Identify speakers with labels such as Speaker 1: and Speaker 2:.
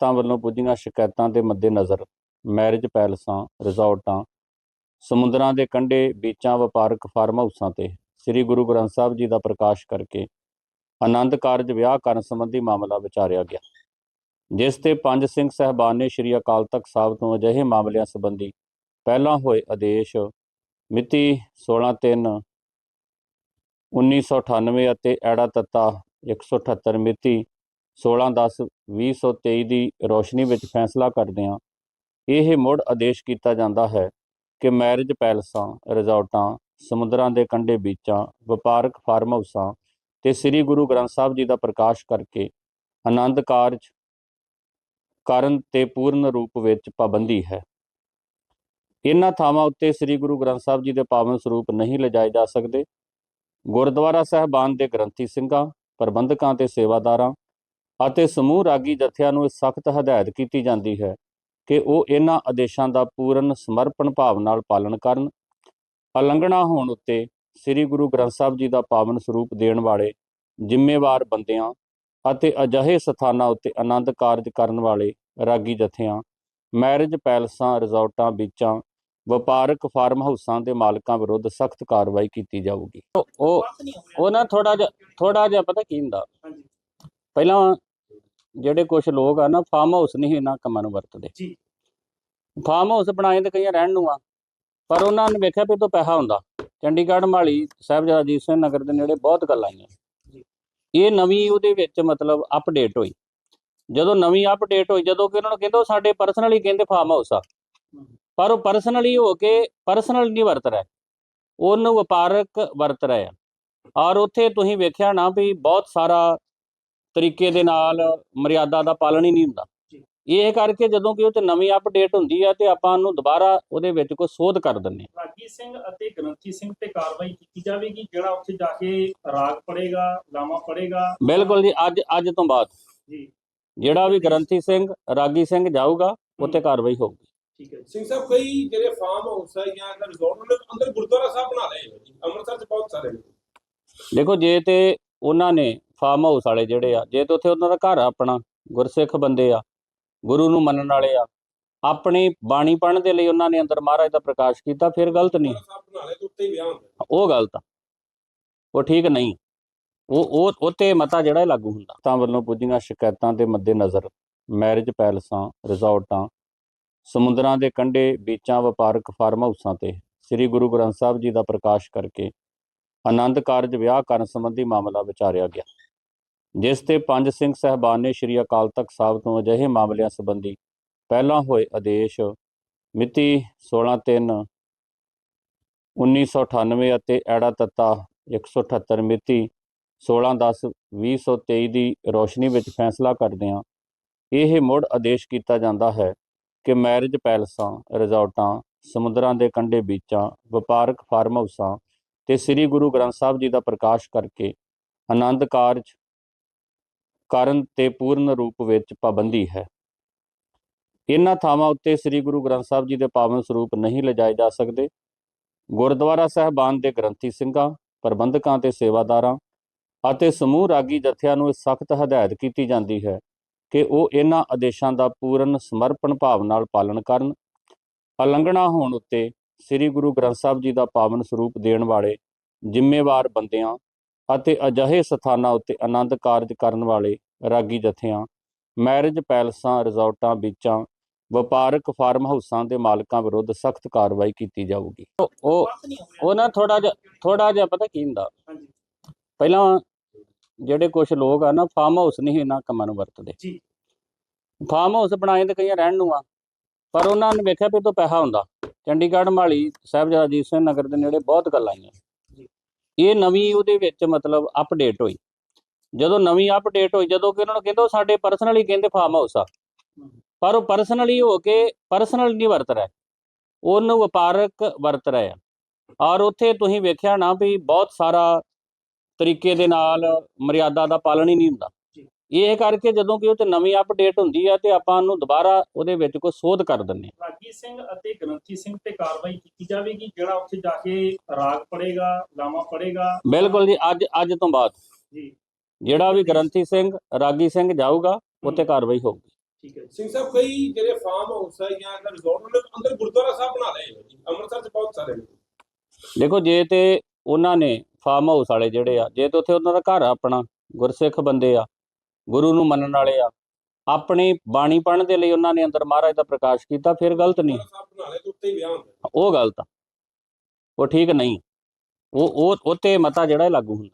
Speaker 1: ਤਾਂ ਵੱਲੋਂ ਪੁੱਜੀਆਂ ਸ਼ਿਕਾਇਤਾਂ ਦੇ ਮੱਦੇਨਜ਼ਰ ਮੈਰਿਜ ਪੈਲਸਾਂ, ਰਿਜ਼ੋਰਟਾਂ, ਸਮੁੰਦਰਾਂ ਦੇ ਕੰਢੇ, ਬੀਚਾਂ, ਵਪਾਰਕ ਫਾਰਮ ਹਾਊਸਾਂ ਤੇ ਸ੍ਰੀ ਗੁਰੂ ਗ੍ਰੰਥ ਸਾਹਿਬ ਜੀ ਦਾ ਪ੍ਰਕਾਸ਼ ਕਰਕੇ ਆਨੰਦ ਕਾਰਜ ਵਿਆਹ ਕਰਨ ਸੰਬੰਧੀ ਮਾਮਲਾ ਵਿਚਾਰਿਆ ਗਿਆ, ਜਿਸ ਤੇ ਪੰਜ ਸਿੰਘ ਸਹਿਬਾਨ ਨੇ ਸ੍ਰੀ ਅਕਾਲ ਤਖਤ ਸਾਹਿਬ ਤੋਂ ਅਜਿਹੇ ਮਾਮਲਿਆਂ ਸੰਬੰਧੀ ਪਹਿਲਾਂ ਹੋਏ ਆਦੇਸ਼ ਮਿਤੀ 16/3 1998 ਅਤੇ ਐੜਾ ਤੱਤਾ 178 ਮਿਤੀ 16/10/2023 ਦੀ ਰੋਸ਼ਨੀ ਵਿੱਚ ਫੈਸਲਾ ਕਰਦਿਆਂ ਇਹ ਮੁੜ ਆਦੇਸ਼ ਕੀਤਾ ਜਾਂਦਾ ਹੈ ਕਿ ਮੈਰਿਜ ਪੈਲਸਾਂ, ਰਿਜ਼ੋਰਟਾਂ, ਸਮੁੰਦਰਾਂ ਦੇ ਕੰਢੇ ਬੀਚਾਂ, ਵਪਾਰਕ ਫਾਰਮ ਹਾਊਸਾਂ ਤੇ ਸ੍ਰੀ ਗੁਰੂ ਗ੍ਰੰਥ ਸਾਹਿਬ ਜੀ ਦਾ ਪ੍ਰਕਾਸ਼ ਕਰਕੇ ਆਨੰਦ ਕਾਰਜ ਕਰਨ ਤੇ ਪੂਰਨ ਰੂਪ ਵਿੱਚ ਪਾਬੰਦੀ ਹੈ। ਇਹਨਾਂ ਥਾਵਾਂ ਉੱਤੇ ਸ੍ਰੀ ਗੁਰੂ ਗ੍ਰੰਥ ਸਾਹਿਬ ਜੀ ਦੇ ਪਾਵਨ ਸਰੂਪ ਨਹੀਂ ਲਿਜਾਏ ਜਾ ਸਕਦੇ। ਗੁਰਦੁਆਰਾ ਸਾਹਿਬਾਨ ਦੇ ਗ੍ਰੰਥੀ ਸਿੰਘਾਂ, ਪ੍ਰਬੰਧਕਾਂ ਤੇ ਸੇਵਾਦਾਰਾਂ ਅਤੇ ਸਮੂਹ ਰਾਗੀ ਜਥਿਆਂ ਨੂੰ ਸਖਤ ਹਦਾਇਤ ਕੀਤੀ ਜਾਂਦੀ ਹੈ ਕਿ ਉਹ ਇਹਨਾਂ ਆਦੇਸ਼ਾਂ ਦਾ ਪੂਰਨ ਸਮਰਪਣ ਭਾਵ ਨਾਲ ਪਾਲਣ ਕਰਨ। ਉਲੰਘਣਾ ਹੋਣ ਉੱਤੇ ਸ੍ਰੀ ਗੁਰੂ ਗ੍ਰੰਥ ਸਾਹਿਬ ਜੀ ਦਾ ਪਾਵਨ ਸਰੂਪ ਦੇਣ ਵਾਲੇ ਜ਼ਿੰਮੇਵਾਰ ਬੰਦਿਆਂ ਅਤੇ ਅਜਿਹੇ ਸਥਾਨਾਂ ਉੱਤੇ ਆਨੰਦ ਕਾਰਜ ਕਰਨ ਵਾਲੇ ਰਾਗੀ ਜਥਿਆਂ ਮੈਰਿਜ ਪੈਲਸਾਂ ਰਿਜ਼ੋਰਟਾਂ ਬੀਚਾਂ ਵਪਾਰਕ ਫਾਰਮ ਹਾਊਸਾਂ ਦੇ ਮਾਲਕਾਂ ਵਿਰੁੱਧ ਸਖਤ ਕਾਰਵਾਈ ਕੀਤੀ ਜਾਊਗੀ। ਉਹ- ਉਹ ਨਾ ਥੋੜਾ ਜਿਹਾ ਥੋੜਾ ਜਿਹਾ ਪਤਾ ਕੀ ਹੁੰਦਾ? ਪਹਿਲਾਂ ਜਿਹੜੇ ਕੁਝ ਲੋਕ ਆ ਨਾ ਫਾਰਮ ਹਾਊਸ ਨਹੀਂ ਇਹਨਾਂ ਕੰਮਾਂ ਨੂੰ ਵਰਤਦੇ।
Speaker 2: ਜੀ।
Speaker 1: ਫਾਰਮ ਹਾਊਸ ਬਣਾਏ ਤੇ ਕਈਆਂ ਰਹਿਣ ਨੂੰ ਆ ਪਰ ਉਹਨਾਂ ਨੇ ਵੇਖਿਆ ਵੀ ਤੋਂ ਪੈਸਾ ਹੁੰਦਾ। ਚੰਡੀਗੜ੍ਹ ਮਾਲੀ ਸਾਹਿਬਜ਼ਾਦਾ ਅਜੀਤ ਸਿੰਘ ਨਗਰ ਦੇ ਨੇੜੇ ਬਹੁਤ ਗੱਲਾਂ ਆਈਆਂ।
Speaker 2: ਜੀ।
Speaker 1: ਇਹ ਨਵੀਂ ਉਹਦੇ ਵਿੱਚ ਮਤਲਬ ਅਪਡੇਟ ਹੋਈ। ਜਦੋਂ ਨਵੀਂ ਅਪਡੇਟ ਹੋਈ ਜਦੋਂ ਕਿ ਉਹਨਾਂ ਨੂੰ ਕਹਿੰਦੇ ਸਾਡੇ ਪਰਸਨਲੀ ਕਹਿੰਦੇ ਫਾਰਮ ਹਾਊਸ ਆ। ਪਰ ਉਹ ਪਰਸਨਲੀ ਹੋ ਕੇ ਪਰਸਨਲ ਨਹੀਂ ਵਰਤ ਰਿਹਾ। ਉਹਨੂੰ ਵਪਾਰਕ ਵਰਤ ਰਿਹਾ ਔਰ ਉੱਥੇ ਤੁਸੀਂ ਵੇਖਿਆ ਨਾ ਵੀ ਬਹੁਤ ਸਾਰਾ ਤਰੀਕੇ ਦੇ ਨਾਲ ਮਰਿਆਦਾ ਦਾ ਪਾਲਣ ਹੀ ਨਹੀਂ ਹੁੰਦਾ। ਇਹ ਕਰਕੇ ਜਦੋਂ ਕਿ ਉਹ ਤੇ ਨਵੀਂ ਅਪਡੇਟ ਹੁੰਦੀ ਆ ਤੇ ਆਪਾਂ ਉਹਨੂੰ ਦੁਬਾਰਾ ਉਹਦੇ ਵਿੱਚ ਕੋਈ ਸੋਧ ਕਰ ਦਿੰਨੇ।
Speaker 2: ਰਾਗੀ ਸਿੰਘ ਅਤੇ ਗ੍ਰੰਥੀ ਸਿੰਘ ਤੇ ਕਾਰਵਾਈ ਕੀਤੀ ਜਾਵੇਗੀ ਜਿਹੜਾ ਉੱਥੇ ਜਾ ਕੇ ਰਾਗ ਪੜੇਗਾ ਲਾਮਾ ਪੜੇਗਾ
Speaker 1: ਬਿਲਕੁਲ ਜੀ ਅੱਜ ਅੱਜ ਤੋਂ ਬਾਅਦ।
Speaker 2: ਜੀ।
Speaker 1: ਜਿਹੜਾ ਵੀ ਗ੍ਰੰਥੀ ਸਿੰਘ ਰਾਗੀ ਸਿੰਘ ਜਾਊਗਾ ਉੱਤੇ ਕਾਰਵਾਈ ਹੋਊਗੀ।
Speaker 2: ਠੀਕ ਹੈ।
Speaker 3: ਸਿੰਘ ਸਾਹਿਬ ਕਈ ਜਿਹੜੇ ਫਾਰਮ ਹਾਊਸ ਹੈ ਜਾਂ ਅਗਰ ਰਿਜ਼ੋਰਟ ਦੇ ਅੰਦਰ ਗੁਰਦੁਆਰਾ ਸਾਹਿਬ ਬਣਾ ਲਏ ਅੰਮ੍ਰਿਤਸਰ 'ਚ ਬਹੁਤ ਸਾਰੇ ਨੇ।
Speaker 1: ਦੇਖੋ ਜੇ ਤੇ ਉਹਨਾਂ ਨੇ ਫਾਰਮ ਹਾਊਸ ਵਾਲੇ ਜਿਹੜੇ ਆ ਜੇ ਤੇ ਉੱਥੇ ਉਹਨਾਂ ਦਾ ਘਰ ਆਪਣਾ ਗੁਰਸਿੱਖ ਬੰਦੇ ਆ ਗੁਰੂ ਨੂੰ ਮੰਨਣ ਵਾਲੇ ਆ ਆਪਣੀ ਬਾਣੀ ਪੜ੍ਹਨ ਦੇ ਲਈ ਉਹਨਾਂ ਨੇ ਅੰਦਰ ਮਹਾਰਾਜ ਦਾ ਪ੍ਰਕਾਸ਼ ਕੀਤਾ ਫਿਰ ਗਲਤ ਨਹੀਂ। ਉਹ ਗਲਤ ਆ। ਉਹ ਠੀਕ ਨਹੀਂ। ਉਹ ਉਹ ਉੱਤੇ ਮਤਾ ਜਿਹੜਾ ਲਾਗੂ ਹੁੰਦਾ। ਤਾਂ ਵੱਲੋਂ ਪੁੱਜੀਆਂ ਸ਼ਿਕਾਇਤਾਂ ਦੇ ਮੱਦੇਨਜ਼ਰ ਮੈਰਿਜ ਪੈਲਸਾਂ ਰਿਜ਼ੋਰਟਾਂ ਸਮੁੰਦਰਾਂ ਦੇ ਕੰਢੇ ਬੀਚਾਂ ਵਪਾਰਕ ਫਾਰਮ ਹਾਊਸਾਂ ਤੇ ਸ੍ਰੀ ਗੁਰੂ ਗ੍ਰੰਥ ਸਾਹਿਬ ਜੀ ਦਾ ਪ੍ਰਕਾਸ਼ ਕਰਕੇ ਆਨੰਦ ਕਾਰਜ ਵਿਆਹ ਕਰਨ ਸੰਬੰਧੀ ਮਾਮਲਾ ਵਿਚਾਰਿਆ ਗਿਆ। ਜਿਸ ਤੇ ਪੰਜ ਸਿੰਘ ਸਹਿਬਾਨ ਨੇ ਸ੍ਰੀ ਅਕਾਲ ਤਖਤ ਸਾਹਿਬ ਤੋਂ ਅਜਿਹੇ ਮਾਮਲਿਆਂ ਸੰਬੰਧੀ ਪਹਿਲਾਂ ਹੋਏ ਆਦੇਸ਼ ਮਿਤੀ 16/3 1998 ਅਤੇ ਐੜਾ ਤੱਤਾ 178 ਮਿਤੀ 16/10/2023 ਦੀ ਰੋਸ਼ਨੀ ਵਿੱਚ ਫੈਸਲਾ ਕਰਦਿਆਂ ਇਹ ਮੁੜ ਆਦੇਸ਼ ਕੀਤਾ ਜਾਂਦਾ ਹੈ ਕਿ ਮੈਰਿਜ ਪੈਲਸਾਂ, ਰਿਜ਼ੋਰਟਾਂ, ਸਮੁੰਦਰਾਂ ਦੇ ਕੰਢੇ ਬੀਚਾਂ, ਵਪਾਰਕ ਫਾਰਮ ਹਾਊਸਾਂ ਤੇ ਸ੍ਰੀ ਗੁਰੂ ਗ੍ਰੰਥ ਸਾਹਿਬ ਜੀ ਦਾ ਪ੍ਰਕਾਸ਼ ਕਰਕੇ ਆਨੰਦ ਕਾਰਜ ਕਰਨ ਤੇ ਪੂਰਨ ਰੂਪ ਵਿੱਚ ਪਾਬੰਦੀ ਹੈ। ਇਹਨਾਂ ਥਾਵਾਂ ਉੱਤੇ ਸ੍ਰੀ ਗੁਰੂ ਗ੍ਰੰਥ ਸਾਹਿਬ ਜੀ ਦੇ ਪਾਵਨ ਸਰੂਪ ਨਹੀਂ ਲਿਜਾਏ ਜਾ ਸਕਦੇ। ਗੁਰਦੁਆਰਾ ਸਾਹਿਬਾਨ ਦੇ ਗ੍ਰੰਥੀ ਸਿੰਘਾਂ, ਪ੍ਰਬੰਧਕਾਂ ਤੇ ਸੇਵਾਦਾਰਾਂ ਅਤੇ ਸਮੂਹ ਰਾਗੀ ਜਥਿਆਂ ਨੂੰ ਸਖਤ ਹਦਾਇਤ ਕੀਤੀ ਜਾਂਦੀ ਹੈ ਕਿ ਉਹ ਇਹਨਾਂ ਆਦੇਸ਼ਾਂ ਦਾ ਪੂਰਨ ਸਮਰਪਣ ਭਾਵ ਨਾਲ ਪਾਲਣ ਕਰਨ। ਉਲੰਘਣਾ ਹੋਣ ਉੱਤੇ ਸ੍ਰੀ ਗੁਰੂ ਗ੍ਰੰਥ ਸਾਹਿਬ ਜੀ ਦਾ ਪਾਵਨ ਸਰੂਪ ਦੇਣ ਵਾਲੇ ਜ਼ਿੰਮੇਵਾਰ ਬੰਦਿਆਂ ਅਤੇ ਅਜਿਹੇ ਸਥਾਨਾਂ ਉੱਤੇ ਆਨੰਦ ਕਾਰਜ ਕਰਨ ਵਾਲੇ ਰਾਗੀ ਜਥਿਆਂ ਮੈਰਿਜ ਪੈਲਸਾਂ ਰਿਜ਼ੋਰਟਾਂ ਬੀਚਾਂ ਵਪਾਰਕ ਫਾਰਮ ਹਾਊਸਾਂ ਦੇ ਮਾਲਕਾਂ ਵਿਰੁੱਧ ਸਖਤ ਕਾਰਵਾਈ ਕੀਤੀ ਜਾਊਗੀ। ਉਹ- ਉਹ ਨਾ ਥੋੜਾ ਜਿਹਾ ਥੋੜਾ ਜਿਹਾ ਪਤਾ ਕੀ ਹੁੰਦਾ? ਪਹਿਲਾਂ ਜਿਹੜੇ ਕੁਝ ਲੋਕ ਆ ਨਾ ਫਾਰਮ ਹਾਊਸ ਨਹੀਂ ਇਹਨਾਂ ਕੰਮਾਂ ਨੂੰ ਵਰਤਦੇ।
Speaker 2: ਜੀ।
Speaker 1: ਫਾਰਮ ਹਾਊਸ ਬਣਾਏ ਤੇ ਕਈਆਂ ਰਹਿਣ ਨੂੰ ਆ ਪਰ ਉਹਨਾਂ ਨੇ ਵੇਖਿਆ ਵੀ ਤੋਂ ਪੈਸਾ ਹੁੰਦਾ। ਚੰਡੀਗੜ੍ਹ ਮਾਲੀ ਸਾਹਿਬਜ਼ਾਦਾ ਅਜੀਤ ਸਿੰਘ ਨਗਰ ਦੇ ਨੇੜੇ ਬਹੁਤ ਗੱਲਾਂ ਆਈਆਂ। ਇਹ ਨਵੀਂ ਉਹਦੇ ਵਿੱਚ ਮਤਲਬ ਅਪਡੇਟ ਹੋਈ। ਜਦੋਂ ਨਵੀਂ ਅਪਡੇਟ ਹੋਈ, ਜਦੋਂ ਕਿ ਉਹਨਾਂ ਨੂੰ ਕਹਿੰਦੇ ਉਹ ਸਾਡੇ ਪਰਸਨਲੀ ਕਹਿੰਦੇ ਫਾਰਮ ਹਾਊਸ ਆ। ਪਰ ਉਹ ਪਰਸਨਲੀ ਹੋ ਕੇ ਪਰਸਨਲ ਨਹੀਂ ਵਰਤ ਰਿਹਾ। ਉਹਨੂੰ ਵਪਾਰਕ ਵਰਤ ਰਿਹਾ ਔਰ ਉੱਥੇ ਤੁਸੀਂ ਵੇਖਿਆ ਨਾ ਵੀ ਬਹੁਤ ਸਾਰਾ ਤਰੀਕੇ ਦੇ ਨਾਲ ਮਰਿਆਦਾ ਦਾ ਪਾਲਣ ਹੀ ਨਹੀਂ ਹੁੰਦਾ। ਇਹ ਕਰਕੇ ਜਦੋਂ ਕਿ ਉਹ ਤੇ ਨਵੀਂ ਅਪਡੇਟ ਹੁੰਦੀ ਆ ਤੇ ਆਪਾਂ ਉਹਨੂੰ ਦੁਬਾਰਾ ਉਹਦੇ ਵਿੱਚ ਕੋਈ ਸੋਧ ਕਰ ਦਿੰਨੇ ਹਾਂ।
Speaker 2: ਰਾਗੀ ਸਿੰਘ ਅਤੇ ਗ੍ਰੰਥੀ ਸਿੰਘ ਤੇ ਕਾਰਵਾਈ ਕੀਤੀ ਜਾਵੇਗੀ ਜਿਹੜਾ ਉੱਥੇ ਜਾ ਕੇ ਰਾਗ ਪੜੇਗਾ ਲਾਮਾ ਪੜੇਗਾ
Speaker 1: ਬਿਲਕੁਲ ਜੀ ਅੱਜ ਅੱਜ ਤੋਂ ਬਾਅਦ।
Speaker 2: ਜੀ।
Speaker 1: ਜਿਹੜਾ ਵੀ ਗ੍ਰੰਥੀ ਸਿੰਘ ਰਾਗੀ ਸਿੰਘ ਜਾਊਗਾ ਉੱਤੇ ਕਾਰਵਾਈ ਹੋਊਗੀ।
Speaker 2: ਠੀਕ ਹੈ
Speaker 3: ਸਿੰਘ ਸਾਹਿਬ ਕਈ ਜਿਹੜੇ ਫਾਰਮ ਹਾਊਸ ਹੈ ਜਾਂ ਅਗਰ ਰਿਜ਼ੋਰਟ ਉਹਨਾਂ ਨੇ ਅੰਦਰ ਗੁਰਦੁਆਰਾ ਸਾਹਿਬ ਬਣਾ ਲਏ ਅੰਮ੍ਰਿਤਸਰ 'ਚ ਬਹੁਤ ਸਾਰੇ ਨੇ।
Speaker 1: ਦੇਖੋ ਜੇ ਤੇ ਉਹਨਾਂ ਨੇ ਫਾਰਮ ਹਾਊਸ ਵਾਲੇ ਜਿਹੜੇ ਆ ਜੇ ਤੇ ਉੱਥੇ ਉਹਨਾਂ ਦਾ ਘਰ ਆ ਆਪਣਾ ਗੁਰਸਿੱਖ ਬੰਦੇ ਆ ਗੁਰੂ ਨੂੰ ਮੰਨਣ ਵਾਲੇ ਆ। ਆਪਣੀ ਬਾਣੀ ਪੜ੍ਹਨ ਦੇ ਲਈ ਉਹਨਾਂ ਨੇ ਅੰਦਰ ਮਹਾਰਾਜ ਦਾ ਪ੍ਰਕਾਸ਼ ਕੀਤਾ, ਫਿਰ ਗਲਤ ਨਹੀਂ। ਉਹ ਗਲਤ ਆ। ਉਹ ਠੀਕ ਨਹੀਂ। ਉਹ ਉਹ ਉਹ ਤੇ ਮਤਾ ਜਿਹੜਾ ਲਾਗੂ ਹੁੰਦਾ।